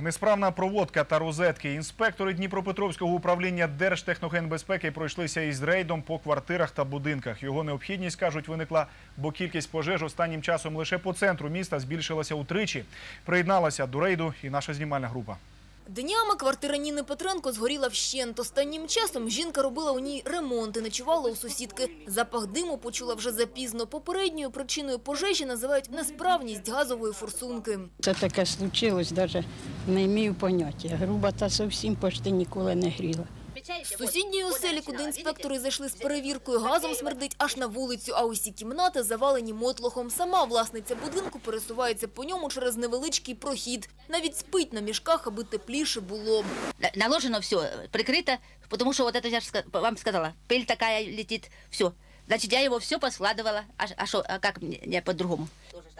Несправна проводка та розетки. Інспектори Дніпропетровського управління Держтехногенбезпеки пройшлися із рейдом по квартирах та будинках. Його необхідність, кажуть, виникла, бо кількість пожеж останнім часом лише по центру міста збільшилася утричі. Приєдналася до рейду і наша знімальна група. Днями квартира Ніни Петренко згоріла вщент. Останнім часом жінка робила у ній ремонт і ночувала у сусідки. Запах диму почула вже запізно. Попередньою причиною пожежі називають несправність газової форсунки. Це таке случилось, навіть не маю поняття. Груба та зовсім почти ніколи не гріла. З сусідньої оселі, куди інспектори зайшли з перевіркою, газом смердить аж на вулицю, а усі кімнати завалені мотлохом. Сама власниця будинку пересувається по ньому через невеличкий прохід. Навіть спить на мішках, аби тепліше було. На- Наложено все, прикрыто, потому что вот это я ж ска- вам сказала, пыль такая летит, все. Значит, я его все поскладывала, а, ш- а, шо, а как мне не по-другому?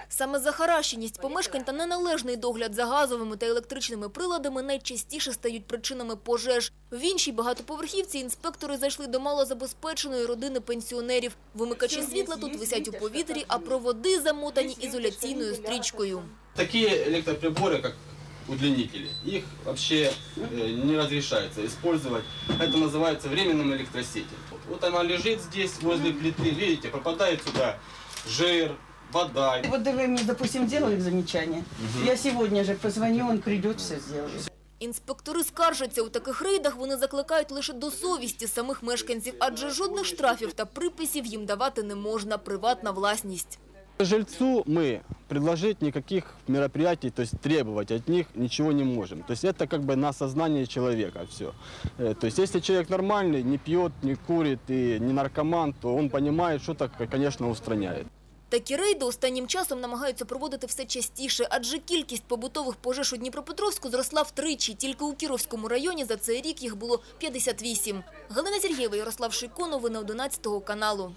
Саме захаращеність помешкань та неналежний догляд за газовими та електричними приладами найчастіше стають причинами пожеж. В іншій багатоповерхівці інспектори зайшли до малозабезпеченої родини пенсіонерів. Вимикачі світла тут висять у повітрі, а проводи замотані ізоляційною стрічкою. Такие электроприборы, как удлинители, их вообще э, не разрешается использовать. Это называется временным электросетем. Вот она лежит здесь, возле плиты, видите, попадает сюда жир, вода. Вот да вы мне, допустим, сделали замечание. Я сегодня же позвоню, он придет, все сделает. Інспектори скаржаться, у таких рейдах вони закликають лише до совісті самих мешканців, адже жодних штрафів та приписів їм давати не можна – приватна власність. Жильцу мы предложить никаких мероприятий, то есть требовать от них ничего не можем. То есть это как бы на сознание человека все. То есть если человек нормальный, не пьет, не курит и не наркоман, то он понимает, что так, конечно, устраняет. Такі рейди останнім часом намагаються проводити все частіше, адже кількість побутових пожеж у Дніпропетровську зросла втричі. Тільки у Кіровському районі за цей рік їх було 58. Галина Сергієва, Ярослав Шийко, новини 11 каналу.